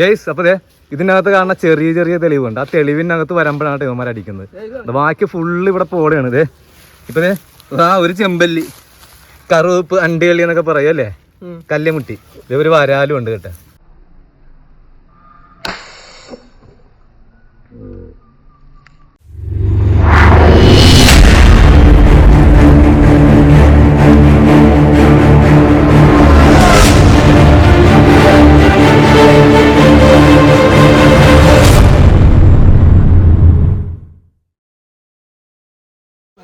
Guys അപ്പൊ ദേ ഇതിനകത്ത് കാണുന്ന ചെറിയ ചെറിയ തെളിവുണ്ട്. ആ തെളിവിനകത്ത് വരുമ്പോഴാണ് ഇവന്മാർ അടിക്കുന്നത്. ബാക്കി ഫുള്ള് ഇവിടെ പോടെയാണ് ഇതേ ഇപ്പൊ ആ ഒരു ചെമ്പല്ലി കറുവപ്പ് അണ്ടികളി എന്നൊക്കെ പറയും അല്ലേ? കല്ലുമുട്ടി. ഇതേ ഒരു വരാലും ഉണ്ട് കേട്ടോ.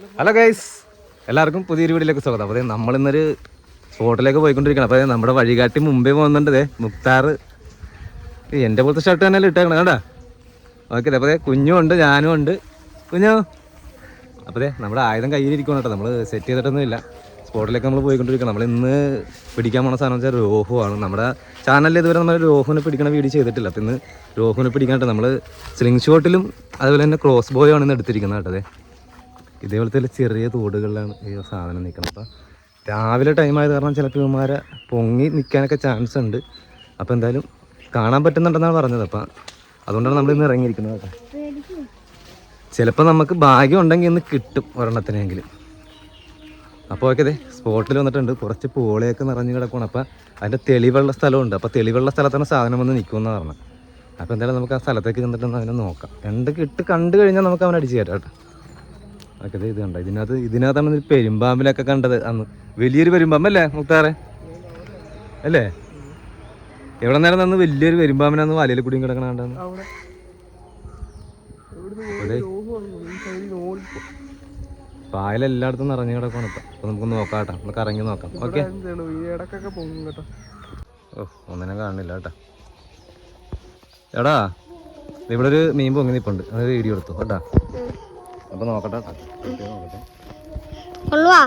ഹലോ ഗൈസ് എല്ലാവർക്കും പുതിയൊരു വീട്ടിലേക്ക് സ്വാഗതം. അപ്പോൾ നമ്മളിന്നൊരു സ്പോട്ടിലേക്ക് പോയിക്കൊണ്ടിരിക്കണം അപ്പോൾ നമ്മുടെ വഴികാട്ടി മുമ്പേ പോകുന്നുണ്ട് ദേ. മുക്താർ എന്റെ പോലത്തെ ഷർട്ട് തന്നെ ഇട്ടേക്കണം കേട്ടാ ഓക്കെ അപ്പോൾ കുഞ്ഞും ഉണ്ട് ഞാനും ഉണ്ട്. കുഞ്ഞോ? അപ്പോൾ നമ്മുടെ ആയുധം കയ്യിലിരിക്കണം കേട്ടോ. നമ്മൾ സെറ്റ് ചെയ്തിട്ടൊന്നും ഇല്ല സ്പോട്ടിലേക്ക് നമ്മൾ പോയിക്കൊണ്ടിരിക്കണം നമ്മൾ ഇന്ന് പിടിക്കാൻ പോണ സാധനം വെച്ചാൽ രോഹു ആണ്. നമ്മുടെ ചാനലിൽ ഇതുവരെ നമ്മൾ രോഹുവിനെ പിടിക്കണ വീഡിയോ ചെയ്തിട്ടില്ല. അപ്പോൾ ഇന്ന് രോഹുവിനെ പിടിക്കാനായിട്ട് നമ്മൾ സ്ലിംഗ് ഷോട്ടിലും അതുപോലെ തന്നെ ക്രോസ് ബോയും ആണ് ഇന്ന് എടുത്തിരിക്കുന്നത് കേട്ടോ അതെ ഇതേപോലത്തെ ചെറിയ തോടുകളിലാണ് ഈ സാധനം നിൽക്കുന്നത്. അപ്പം രാവിലെ ടൈം ആയത് കാരണം ചിലപ്പോൾ ഇവന്മാരെ പൊങ്ങി നിൽക്കാനൊക്കെ ചാൻസ് ഉണ്ട്. അപ്പോൾ എന്തായാലും കാണാൻ പറ്റുന്നുണ്ടെന്നാണ് പറഞ്ഞത്. അപ്പം അതുകൊണ്ടാണ് നമ്മൾ ഇന്ന് ഇറങ്ങിയിരിക്കുന്നത് കേട്ടോ. ചിലപ്പോൾ നമുക്ക് ഭാഗ്യം ഉണ്ടെങ്കിൽ ഇന്ന് കിട്ടും ഒരെണ്ണത്തിനെങ്കിലും. അപ്പോൾ ഓക്കെ അതെ സ്പോട്ടിൽ വന്നിട്ടുണ്ട്. കുറച്ച് പോളിയൊക്കെ നിറഞ്ഞു കിടക്കണം അപ്പം അതിന്റെ തെളിവുള്ള സ്ഥലമുണ്ട്. അപ്പോൾ തെളിവുള്ള സ്ഥലത്താണ് സാധനം വന്ന് നിൽക്കുമെന്ന് പറഞ്ഞത്. അപ്പോൾ എന്തായാലും നമുക്ക് ആ സ്ഥലത്തേക്ക് ചെന്നിട്ടൊന്ന് അതിനെ നോക്കാം. രണ്ട് കിട്ട് കണ്ടു കഴിഞ്ഞാൽ നമുക്ക് അവനെ അടിച്ചു കയറ്റാം കേട്ടോ. ഓക്കെ ദേ ഇത് കണ്ട? ഇതിനകത്ത് ഇതിനകത്താണ് പെരുമ്പാമ്പിലൊക്കെ കണ്ടത് അന്ന്. വലിയൊരു പെരുമ്പാമ്പല്ലേ മുക്താറെ? അല്ലേ? എവിടെ നേരം അന്ന് വലിയൊരു പെരുമ്പാമ്പിനാന്ന് വലയിൽ കൂടിയും കിടക്കണ കണ്ടെന്ന് പായൽ എല്ലായിടത്തും നിറഞ്ഞു കിടക്കണം ഇപ്പം. അപ്പോൾ നമുക്കൊന്ന് നോക്കാം നമുക്ക് ഇറങ്ങി നോക്കാം. ഓക്കെ. ഓ ഒന്നിനെ കാണുന്നില്ല കേട്ടോ. എടാ ഇവിടെ ഒരു മീൻ പൊങ്ങി നിപ്പുണ്ട്. അത് വീഡിയോ എടുത്തു. കേട്ടാ. അപ്പോൾ നോക്കട്ടെ നോക്കട്ടെ. കൊള്ളുവാ?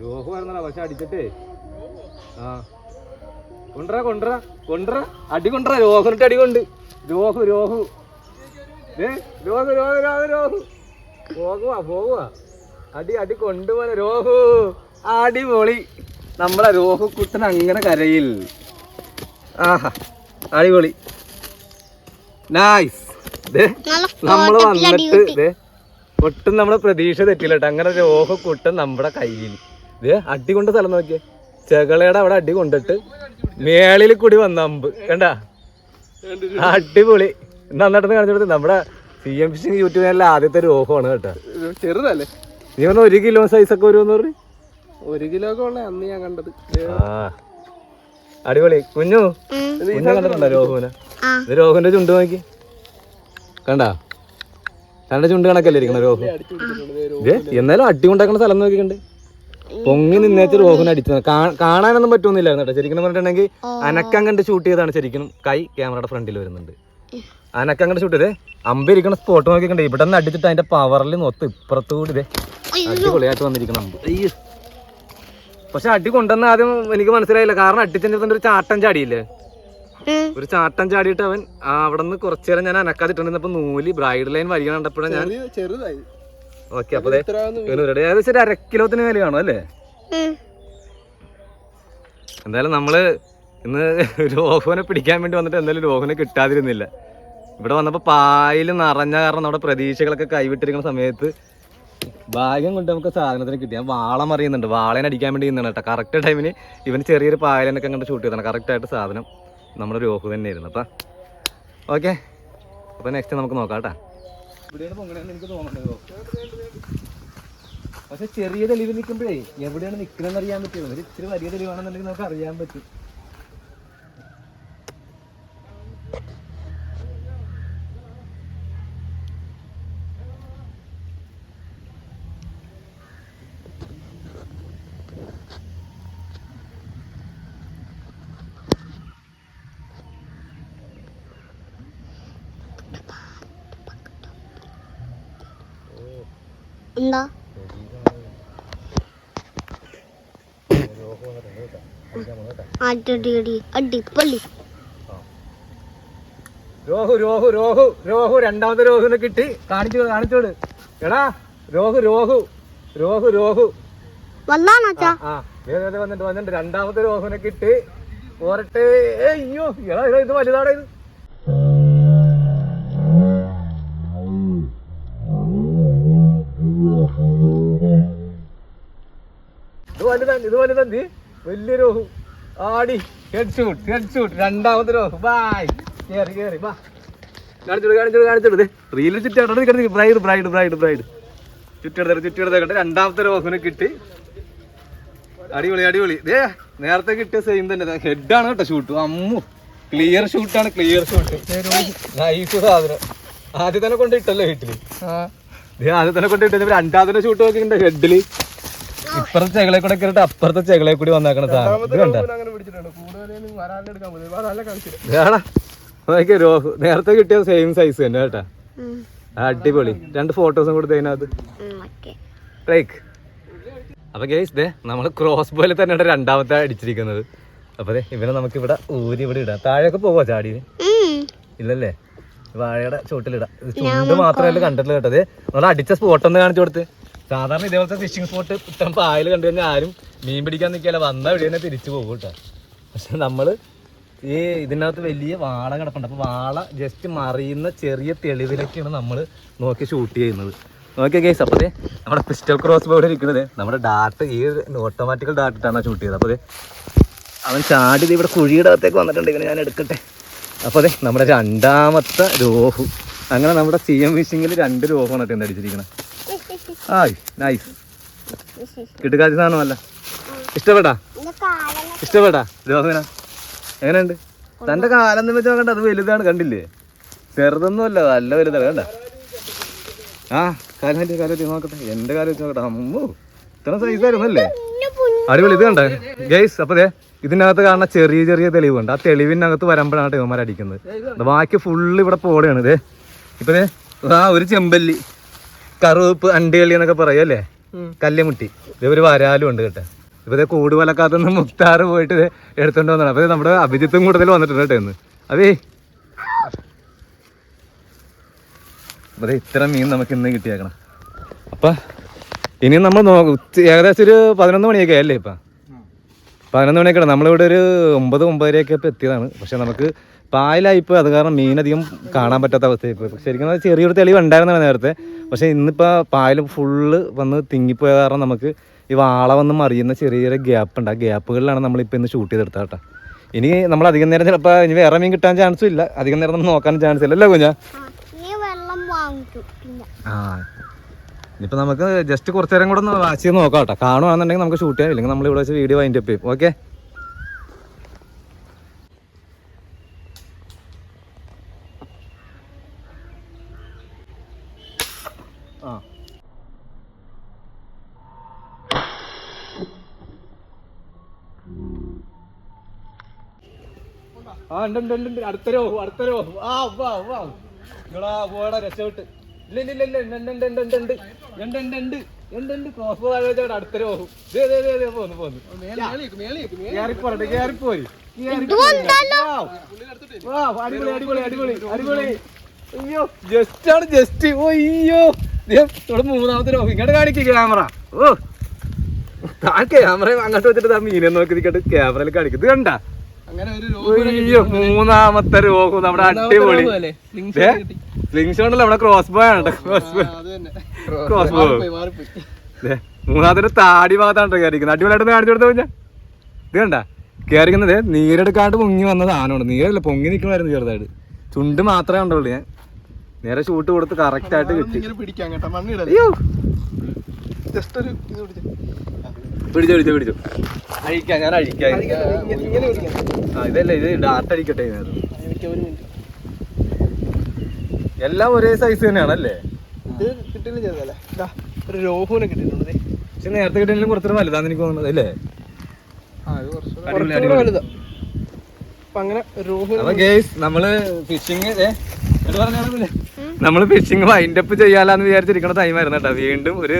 രോഹു വരുന്നടാ പക്ഷെ അടിച്ചിട്ടേ. ആ. കൊണ്ടറ കൊണ്ടറ കൊണ്ടറ അടി കൊണ്ടറ രോഹുനിട്ട് അടി കൊണ്ട്. രോഹു രോഹു ഏ രോഹു രോഹു രോഹു രോഹു പോകുവാ പോകുവാ. അടി അടി കൊണ്ടുപോലെ രോഹു അടിപൊളി. നമ്മളെ രോഹു കുട്ടൻ അങ്ങനെ കരയിൽ. ആഹാ അടിപൊളി. നൈസ് നമ്മൾ നമ്മൾ വന്നിട്ട് ഒട്ടും നമ്മുടെ പ്രതീക്ഷ തെറ്റില്ല കേട്ടോ. അങ്ങനെ രോഹു കുട്ടൻ നമ്മുടെ കയ്യിൽ. ദേ അടി കൊണ്ട് സ്ഥലം നോക്കിയേ. ചെകളയുടെ അവിടെ അടി കൊണ്ടിട്ട് മേളിൽ കൂടി വന്ന അമ്പ്. കണ്ടാ? അടിപൊളി. നന്നായിട്ട് കാണിച്ചിട്ട് നമ്മുടെ സി എം ഫിഷിംഗ് യൂട്യൂബ് ചാനലിലെ ആദ്യത്തെ രോഹമാണ് കേട്ടോ. ചെറുതല്ലേ? നീ പറഞ്ഞ ഒരു കിലോ സൈസ് ഒക്കെ വരുമെന്ന് പറഞ്ഞു? ഒരു കിലോ ഒക്കെ ഉള്ള അന്ന് ഞാൻ കണ്ടത്. ആ. അടിപൊളി. കുഞ്ഞു കുഞ്ഞു കണ്ടിട്ടുണ്ടോ രോഹുവിനെ? ആ. ഇത് രോഹുവിന്റെ ചുണ്ട് നോക്കി. കണ്ടാ? രണ്ട് ചുണ്ട് കണക്കല്ലേ ഇരിക്കണ രോഹു? എന്നാലും അടി ഉണ്ടാക്കുന്ന സ്ഥലം നോക്കിക്കണ്ട്. പൊങ്ങി നിന്നേച്ച് റോഹിന് അടിച്ചു കാണാനൊന്നും പറ്റുന്നില്ലായിരുന്നു കേട്ടോ. ശരിക്കും പറഞ്ഞിട്ടുണ്ടെങ്കിൽ അനക്കം കണ്ട് ഷൂട്ട് ചെയ്താണ് ശരിക്കും കൈ ക്യാമറയുടെ ഫ്രണ്ടിൽ വരുന്നുണ്ട്. അനക്കം കണ്ട് ഷൂട്ട് ചെയ്തേ. അമ്പിരിക്കണ സ്പോട്ട് നോക്കിക്കണ്ടേ. ഇവിടെ നിന്ന് അടിച്ചിട്ട് അതിന്റെ പവറിൽ നൊത്ത് ഇപ്പുറത്തുകൂടി ഇതേ അടിപൊളിയായിട്ട് വന്നിരിക്കണം അമ്പ് അയ്യോ. പക്ഷെ അടി കൊണ്ടുവന്ന ആദ്യം എനിക്ക് മനസ്സിലായില്ല. കാരണം അടിച്ചതിന്റെ ഒരു ചാട്ടം ചാടിയില്ലേ? ഒരു ചാട്ടം ചാടിയിട്ട് അവൻ അവിടെ നിന്ന് കുറച്ചു നേരം ഞാൻ അനക്കാതിട്ടുണ്ടെന്നപ്പോ നൂൽ ബ്രൈഡ് ലൈൻ വഴി കണ്ടപ്പോഴാണ് ഞാൻ ചെറുതായി. ഓക്കെ അപ്പൊ ഏകദേശം ഒരു അര കിലോത്തിന് മേലെ കാണും അല്ലേ. എന്തായാലും നമ്മൾ ഇന്ന് രോഹനെ പിടിക്കാൻ വേണ്ടി വന്നിട്ട് എന്തായാലും രോഹനെ കിട്ടാതിരുന്നില്ല. ഇവിടെ വന്നപ്പോ പായൽ നിറഞ്ഞ കാരണം നമ്മുടെ പ്രതീക്ഷകളൊക്കെ കൈവിട്ടിരിക്കുന്ന സമയത്ത് ഭാഗ്യം കൊണ്ട് നമുക്ക് സാധനത്തിന് കിട്ടി. ഞാൻ വാളം അറിയുന്നുണ്ട് വാളേനെ അടിക്കാൻ വേണ്ടി നിന്നാണ് കേട്ടോ. കറക്റ്റ് ടൈമിന് ഇവന് ചെറിയൊരു പായലനൊക്കെ അങ്ങോട്ട് ഷൂട്ട് ചെയ്താണ്. കറക്റ്റ് ആയിട്ട് സാധനം നമ്മുടെ രോഹു തന്നെ ആയിരുന്നു അപ്പം ഓക്കെ അപ്പൊ നെക്സ്റ്റ് നമുക്ക് നോക്കാം കേട്ടാ. ഇവിടെയാണ് പൊങ്ങണെന്ന് എനിക്ക് തോന്നുന്നത് പക്ഷെ ചെറിയ തെളിവ് നിൽക്കുമ്പോഴേ എവിടെയാണ് നിൽക്കുന്നതെന്ന് അറിയാൻ പറ്റും ഒരു ഇച്ചിരി വലിയ തെളിവാണെന്നുണ്ടെങ്കിൽ നമുക്ക് അറിയാൻ പറ്റും. എന്താ? അടി അടി അടിപ്പൊളി രോഹു രോഹു രോഹു രോഹു രണ്ടാമത്തെ രോഹുവിനെ കിട്ടി. കാണിച്ചു കാണിച്ചോട് എടാ രോഹു രോഹു രോഹു രോഹു. വന്നാണോ ആ ദേ വന്നിട്ട് വന്നിട്ട് രണ്ടാമത്തെ രോഹുവിനെ കിട്ടി. പോരട്ടെ. അയ്യോ എടാ, ഇത് വലുതാടാ ഇത്. ഇത് വലുതാണ് ഇത് വലുതാണ് വലിയ രോഹു ആടി. ഹെഡ്ഷൂട്ട് ഹെഡ് രണ്ടാമത്തെ രോഹു ബായ് കേറി കേറി ബാ കാണിച്ചോട് കാണിച്ചോട് കാണിച്ചോട് റീലിൽ കിടന്ന് ബ്രൈഡ് ബ്രൈഡ് ബ്രൈഡ് ബ്രൈഡ് ചുറ്റിയെടുത്ത ചുറ്റിയെടുത്ത രണ്ടാമത്തെ രോഹുവിനെ കിട്ടി. അടിപൊളി അടിപൊളി. ദേ നേരത്തെ കിട്ടിയ സെയിം തന്നെ. ആണ് കേട്ടോ ഷൂട്ട് അമ്മു. ക്ലിയർ ഷൂട്ട് ആണ് ക്ലിയർ ഷൂട്ട് നൈസ് സാധനം. ആദ്യം തന്നെ കൊണ്ടിട്ടല്ലോ വീട്ടിൽ ആദ്യം തന്നെ കൊണ്ടിട്ട് രണ്ടാമത്തെ ഷൂട്ട് നോക്കിണ്ട് ഹെഡിൽ ഇപ്പുറത്തെ ചെകളെ കൂടെ കയറിട്ട് അപ്പുറത്തെ ചെകളെ കൂടി വന്നേക്കണ സാധനം. ഇത് കണ്ട? നോക്കിയ രോഹു നേരത്തെ കിട്ടിയ സെയിം സൈസ് തന്നെ കേട്ടാ. അടിപൊളി. രണ്ട് ഫോട്ടോസും കൊടുത്തു അതിനകത്ത്. ലൈക്ക് അപ്പൊ ഗേസ് ദേ നമ്മൾ ക്രോസ് ബോയിൽ തന്നെ രണ്ടാമത്തെ അടിച്ചിരിക്കുന്നത്. അപ്പൊ ദേ ഇവനെ നമുക്ക് ഇവിടെ ഊരി ഇവിടെ ഇടാം. താഴെയൊക്കെ പോവാ ചാടി ഇല്ലല്ലേ? വാഴയുടെ ചോട്ടിലിടാം ചുണ്ട് മാത്രമല്ല കണ്ടിട്ടില്ല കേട്ടത് നമ്മൾ അടിച്ച സ്പോട്ട് ഒന്ന് കാണിച്ചു കൊടുത്ത്. സാധാരണ ഇതേപോലത്തെ ഫിഷിംഗ് സ്പോട്ട് ഇത്തരം പായൽ കണ്ടു കഴിഞ്ഞാൽ ആരും മീൻ പിടിക്കാൻ നിൽക്കില്ല വന്ന വഴി തന്നെ തിരിച്ചു പോകും കേട്ടോ. പക്ഷെ നമ്മൾ ഈ ഇതിനകത്ത് വലിയ വാള കിടപ്പുണ്ട്. അപ്പോൾ വാള ജസ്റ്റ് മറിയുന്ന ചെറിയ തെളിവിലൊക്കെയാണ് നമ്മൾ നോക്കി ഷൂട്ട് ചെയ്യുന്നത്. നോക്കിയ കേസ് അപ്പോൾ നമ്മുടെ പിസ്റ്റൽ ക്രോസ് ബോർഡ് ഇരിക്കുന്നത്. നമ്മുടെ ഡാട്ട് ഈ ഓട്ടോമാറ്റിക്കൽ ഡാട്ടിട്ടാണ് ഷൂട്ട് ചെയ്തത്. അപ്പോൾ അവൻ ചാടി ഇവിടെ കുഴിയുടെ അകത്തേക്ക് വന്നിട്ടുണ്ട്. ഇങ്ങനെ ഞാൻ എടുക്കട്ടെ. അപ്പോൾ അതെ നമ്മുടെ രണ്ടാമത്തെ രോഹു. അങ്ങനെ നമ്മുടെ സി എം ഫിഷിങ്ങിൽ രണ്ട് രോഹമാണ് കേട്ടോ ആയ് നൈസ് കിട്ടുകാച്ചി സാധനമല്ല ഇഷ്ടപ്പെട്ടാ ഇഷ്ടപ്പെട്ടാ രോഹന? എങ്ങനെയുണ്ട്? തന്റെ കാലം വെച്ച് നോക്കണ്ട അത് വലുതാണ് കണ്ടില്ലേ? ചെറുതൊന്നുമല്ല നല്ല വലുതാണ് കണ്ട? ആ കാലം കാര്യം കാലം നോക്കട്ടെ. എന്റെ കാലം വെച്ച് നോക്കട്ടെ. അമ്മോ ഇത്ര സൈസായിരുന്നല്ലേ അടിപൊളി ഇത് കണ്ടേ? ഗൈസ് അപ്പൊ ദേ ഇതിനകത്ത് കാണുന്ന ചെറിയ ചെറിയ തെളിവുണ്ട്. ആ തെളിവിനകത്ത് വരുമ്പോഴാണ് ഇവന്മാർ അടിക്കുന്നത് ബാക്കി ഫുള്ള് ഇവിടെ പോടെയാണ് ഇതേ ഇപ്പൊ ആ ഒരു ചെമ്പല്ലി. കറുവപ്പ് അണ്ടികളി എന്നൊക്കെ പറയും അല്ലേ? കല്ലുമുട്ടി. ഇത് ഒരു വരാലും ഉണ്ട് കേട്ടെ. ഇപ്പൊ ഇതേ കൂട് വലക്കാത്ത മുക്താറ് പോയിട്ട് എടുത്തോണ്ട് വന്നതാണ്. അപ്പൊ നമ്മുടെ അഭിജിത്തും കൂടുതൽ വന്നിട്ടുണ്ട് കേട്ടോ ഇന്ന്. അതേ. അപ്പൊ ദേ ഇത്ര മീൻ നമുക്ക് ഇന്ന് കിട്ടിയേക്കണം. അപ്പൊ ഇനി നമ്മൾ ഏകദേശം ഒരു പതിനൊന്ന് മണിയൊക്കെ അല്ലേ ഇപ്പൊ? പതിനൊന്ന് മണിയൊക്കെ നമ്മളിവിടെ ഒരു ഒമ്പത് ഒമ്പതരയൊക്കെ ഇപ്പം എത്തിയതാണ്. പക്ഷെ നമുക്ക് പായലായിപ്പോൾ അത് കാരണം മീനധികം കാണാൻ പറ്റാത്ത അവസ്ഥയായിപ്പോൾ ശരിക്കും ചെറിയൊരു തെളിവ് ഉണ്ടായിരുന്നു നേരത്തെ. പക്ഷേ ഇന്നിപ്പോൾ പായൽ ഫുള്ള് വന്ന് തിങ്ങിപ്പോയ കാരണം നമുക്ക് ഈ വാള വന്ന് മറിയുന്ന ചെറിയ ചെറിയ ഗ്യാപ്പ് ഉണ്ട്. ആ ഗ്യാപ്പുകളിലാണ് നമ്മളിപ്പോൾ ഇന്ന് ഷൂട്ട് ചെയ്തെടുത്തത് കേട്ടോ. ഇനി നമ്മൾ അധികം നേരം ചിലപ്പോൾ ഇനി വേറെ മീൻ കിട്ടാൻ ചാൻസും ഇല്ല. അധികം നേരം ഒന്നും നോക്കാൻ ചാൻസ് ഇല്ല അല്ലേ കുഞ്ഞാ ആ. ഇനിയിപ്പോൾ നമുക്ക് ജസ്റ്റ് കുറച്ച് നേരം കൂടെ ഒന്ന് വാച്ച് ചെയ്ത് നോക്കാം കേട്ടോ. കാണുവാണെന്നുണ്ടെങ്കിൽ നമുക്ക് ഷൂട്ട് ചെയ്യാം. ഇല്ലെങ്കിൽ നമ്മൾ ഇവിടെ വെച്ച് വീഡിയോ വൈൻഡപ്പ് ചെയ്യും. ഓക്കെ? ആ ഉണ്ട് ആ വാ വാ ഇങ്ങളാ പോടാ രക്ഷപ്പെട്ട് ഇല്ല ഇല്ല ഇല്ല ഇല്ല ഉണ്ട് ഉണ്ട് ഉണ്ട് ഉണ്ട് ഉണ്ട് ഉണ്ട് ഉണ്ട് ഉണ്ട് ഉണ്ട് ഉണ്ട് ക്രോസ് പോന്നു പോന്നു കേറിപ്പോരട്ടെ അടിപൊളി അടിപൊളി അടിപൊളി അടിപൊളി അയ്യോ ജസ്റ്റ് ആണ് ജസ്റ്റ് ഓ അയ്യോ ഇവിടെ മൂന്നാമത്തെ രോഗം ഇങ്ങോട്ട് കാണിക്ക് ക്യാമറ ഓ ആ ക്യാമറ അങ്ങോട്ട് വെച്ചിട്ട് ആ മീനെ നോക്കി നിൽക്കട്ട് ക്യാമറയിൽ കാണിക്കും ഇത് കണ്ട അയ്യോ മൂന്നാമത്തെ രോഗം. നമ്മുടെ അടിപൊളി. പോലെ അവിടെ ഷോട്ടല്ല നമ്മുടെ ക്രോസ് ബോ ആണ് ക്രോസ് ബോ ക്രോസ് ബോ മൂന്നാമത്തെ താടി ഭാഗത്താണ് കയറിക്കുന്നത് അടിപൊളിയായിട്ട് കാണിച്ചു കൊടുത്തു കഴിഞ്ഞാൽ ഇത് കണ്ട? കയറിക്കുന്നത് നീരെടുക്കാണ്ട് മുങ്ങി വന്ന സാധനമാണ്. നീരല്ല പൊങ്ങി നിൽക്കണമായിരുന്നു ചെറുതായിട്ട്. ചുണ്ട് മാത്രമേ കണ്ടുള്ളൂ ഞാൻ. നേരെ ഷൂട്ട് കൊടുത്ത് കറക്റ്റ് ആയിട്ട് കിട്ടി. പിടിക്കാൻ കേട്ടോ മണ്ണിടല്ലേ അയ്യോ. ജസ്റ്റ് ഒരു പിടിച്ചു പിടിച്ചു പിടിച്ചു. അഴിക്കാം ഞാൻ അഴിക്കാം. ആ ഇതല്ല ഇത് ഡാർട്ട് എല്ലാം ഒരേ സൈസ് തന്നെയാണല്ലേ? ഇത് ഒരു പക്ഷെ നേരത്തെ കിട്ടിയാലും കുറച്ചൊരു വലുതാന്ന് എനിക്ക് തോന്നുന്നത് അല്ലേ? നമ്മൾ ഫിഷിങ് നമ്മൾ ഫിഷിങ് വൈൻഡപ്പ് ചെയ്യാലാന്ന് വിചാരിച്ചിരിക്കണ ടൈമായിരുന്നു കേട്ടോ. വീണ്ടും ഒരു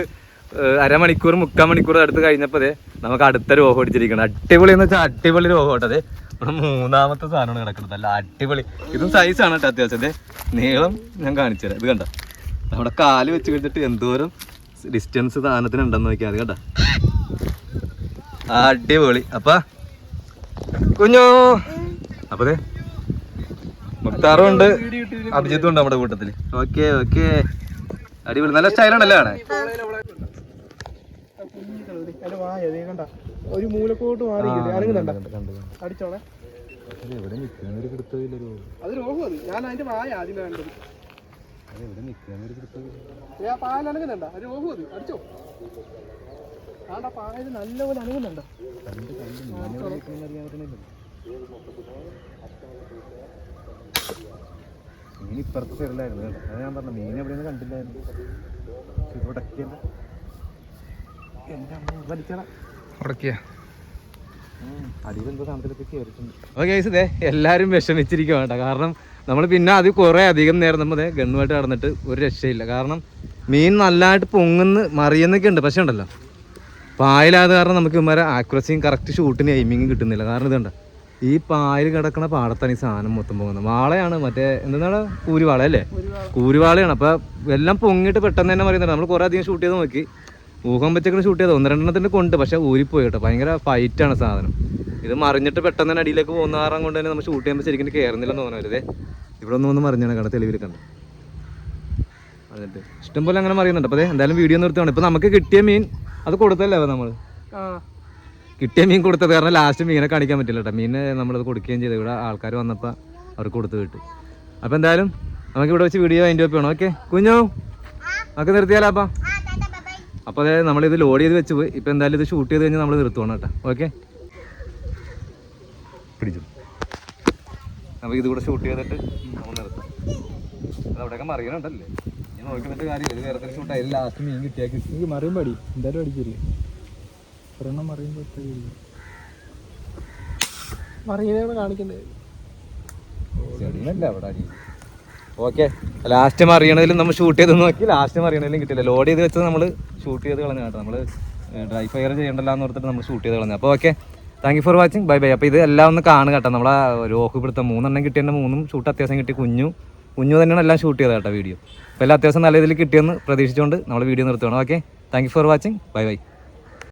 അരമണിക്കൂർ മുക്കാൽ മണിക്കൂർ അടുത്ത് കഴിഞ്ഞപ്പോൾ ദേ നമുക്ക് അടുത്ത രോഗം അടിച്ചിരിക്കണം. അടിപൊളി എന്ന് വെച്ചാൽ അടിപൊളി രോഗം കേട്ടത് ഇവിടെ മൂന്നാമത്തെ സാധനമാണ് കിടക്കുന്നത്. അല്ല അടിപൊളി. ഇതും സൈസാണ് കേട്ടോ അത്യാവശ്യം. നീളം ഞാൻ കാണിച്ചു ഇത് കണ്ട? നമ്മുടെ കാൽ വെച്ച് കഴിഞ്ഞിട്ട് എന്തോരം ഡിസ്റ്റൻസ് സാധനത്തിന് ഉണ്ടെന്ന് നോക്കിയാൽ അത് കണ്ട അടിപൊളി. അപ്പ കുഞ്ഞോ. അപ്പൊ ദേ മുക്താറും ഉണ്ട്. അഭിജിത്തും ഉണ്ട് നമ്മുടെ കൂട്ടത്തിൽ. Okay okay. അടിപൊളി. നല്ല സ്റ്റൈലാണല്ലേ കാണാൻ? അതിന്റെ വായ കണ്ട. ഒരു മൂലക്കോട്ട് മാറി അനങ്ങുന്നുണ്ട അടിച്ചോണേ അത് രോഗം അത്. ഞാൻ അതിന്റെ വായ ആദ്യം കണ്ടത്. ഏ, ആ പായൽ അനങ്ങുന്നുണ്ട? അത് രോഗം അത്. അടിച്ചോ. ആണ്ടാ നല്ലപോലെ അനങ്ങുന്നുണ്ട? മീൻ ഇപ്പുറത്തെ സൈഡിലായിരുന്നു കേട്ടോ. അത് ഞാൻ പറഞ്ഞു മീൻ എവിടെയൊന്നും കണ്ടില്ലായിരുന്നു. ഇവിടെ ഓക്കെ ഇതേ എല്ലാവരും വിഷമിച്ചിരിക്കുക കേട്ടോ. കാരണം നമ്മൾ പിന്നെ അത് കുറേ അധികം നേരം നമ്മൾ ഗണ്ണുമായിട്ട് കടന്നിട്ട് ഒരു രക്ഷയില്ല. കാരണം മീൻ നല്ലതായിട്ട് പൊങ്ങുന്ന മറിയുന്നൊക്കെ ഉണ്ട്. പക്ഷേ ഉണ്ടല്ലോ. പായലായത് കാരണം നമുക്ക് ഇമാരെ ആക്യുറസിയും കറക്റ്റ് ഷൂട്ടിന് എയിമിങ്ങും കിട്ടുന്നില്ല. കാരണം ഇതുണ്ട്. ഈ പായൽ കിടക്കണ പാടത്താണ് ഈ സാധനം മൊത്തം പോകുന്നത് വാളയാണ് മറ്റേ എന്താണ് കൂരുവാള അല്ലേ? കൂരുവാളയാണ്. അപ്പോൾ എല്ലാം പൊങ്ങിയിട്ട് പെട്ടെന്ന് തന്നെ മറിയുന്നുണ്ട്. നമ്മൾ കുറേ അധികം ഷൂട്ട് ചെയ്ത് നോക്കി. ഊഹം വെച്ചൊക്കെ ഷൂട്ട് ചെയ്ത് ഒന്ന് രണ്ടെണ്ണത്തിന്റെ കൊണ്ട് പക്ഷേ ഊരിപ്പോയി കേട്ടോ. ഭയങ്കര ഫൈറ്റാണ് സാധനം. ഇത് മറിഞ്ഞിട്ട് പെട്ടെന്ന് തന്നെ അടിയിലേക്ക് പോകുന്ന കാരണം കൊണ്ട് തന്നെ നമ്മൾ ഷൂട്ട് ചെയ്യുമ്പോൾ ശരിക്കും കയറുന്നില്ലെന്ന് തോന്നരുതേ ഇവിടെ ഒന്നും ഒന്ന് മറിഞ്ഞാണ് കണ്ട തെളിവിൽ കണ്ടത് അതിട്ട് ഇഷ്ടംപോലെ അങ്ങനെ മറിയുന്നുണ്ട്. അപ്പോൾ അതെ എന്തായാലും വീഡിയോ നിർത്തുകയാണ് ഇപ്പോൾ നമുക്ക് കിട്ടിയ മീൻ അത് കൊടുത്തല്ലേ നമ്മൾ കിട്ടിയ മീൻ കൊടുത്തത് കാരണം ലാസ്റ്റ് മീനെ കാണിക്കാൻ പറ്റില്ല കേട്ടോ. മീനെ നമ്മളത് കൊടുക്കുകയും ചെയ്തു. ഇവിടെ ആൾക്കാർ വന്നപ്പോൾ അവർക്ക് കൊടുത്ത് വിട്ടു അപ്പോൾ എന്തായാലും നമുക്ക് ഇവിടെ വെച്ച് വീഡിയോ അതിന്റെ ഒപ്പം വേണം ഓക്കെ കുഞ്ഞോ? നമുക്ക് നിർത്തിയാലോ അപ്പം? അപ്പോൾ നമ്മൾ നമ്മളിത് ലോഡ് ചെയ്ത് വെച്ച് പോയി. ഇപ്പോൾ എന്തായാലും ഇത് ഷൂട്ട് ചെയ്ത് കഴിഞ്ഞാൽ നമ്മൾ നിർത്തുവാണ് കേട്ടോ. ഓക്കെ പിടിച്ചു. നമുക്ക് ഇതുകൂടെ ഷൂട്ട് ചെയ്തിട്ട് നമ്മൾ നിർത്താം. അത് അവിടെയൊക്കെ മറിയണുണ്ടല്ലേ? ഞാൻ നോക്കിയിട്ട് കാര്യം ഇത് വേറെ ഷൂട്ട് അതിൽ ലാസ്റ്റ് മീൻ കിട്ടിയാൽ കിട്ടി. എനിക്ക് മറിയും പടി. എന്തായാലും അടിക്കില്ലേ? ഒരെണ്ണം മറിയുമ്പോൾ മറിയുന്നതാണ് കാണിക്കണ്ടേ? ചെടിയല്ല അവിടെ അടി ഓക്കെ ലാസ്റ്റ് മറിയണതിലും നമ്മൾ ഷൂട്ട് ചെയ്ത് നോക്കി. ലാസ്റ്റ് മറിയണതിലും കിട്ടില്ല ലോഡ് ചെയ്ത് വെച്ചത് നമ്മൾ ഷൂട്ട് ചെയ്ത് കളഞ്ഞ കേട്ടോ. നമ്മൾ ഡ്രൈ ഫയർ ചെയ്യണ്ടല്ലോ എന്ന് ഓർത്തിട്ട് നമ്മൾ ഷൂട്ട് ചെയ്ത് കളഞ്ഞു. അപ്പോൾ okay thank you for watching bye bye അപ്പോൾ ഇത് എല്ലാം ഒന്ന് കാണുക കേട്ടോ. നമ്മളെ രോഹു പിടുത്തം മൂന്നെണ്ണം കിട്ടിയതിന്റെ മൂന്നും ഷൂട്ട് അത്യാവശ്യം കിട്ടി. കുഞ്ഞു കുഞ്ഞു തന്നെയാണ് എല്ലാം ഷൂട്ട് ചെയ്തത് കേട്ടോ വീഡിയോ അപ്പോൾ എല്ലാം അത്യാവശ്യം നല്ല രീതിയിൽ കിട്ടിയെന്ന് പ്രതീക്ഷിച്ചുകൊണ്ട് നമ്മൾ വീഡിയോ നിർത്തുകയാണ് okay thank you for watching bye bye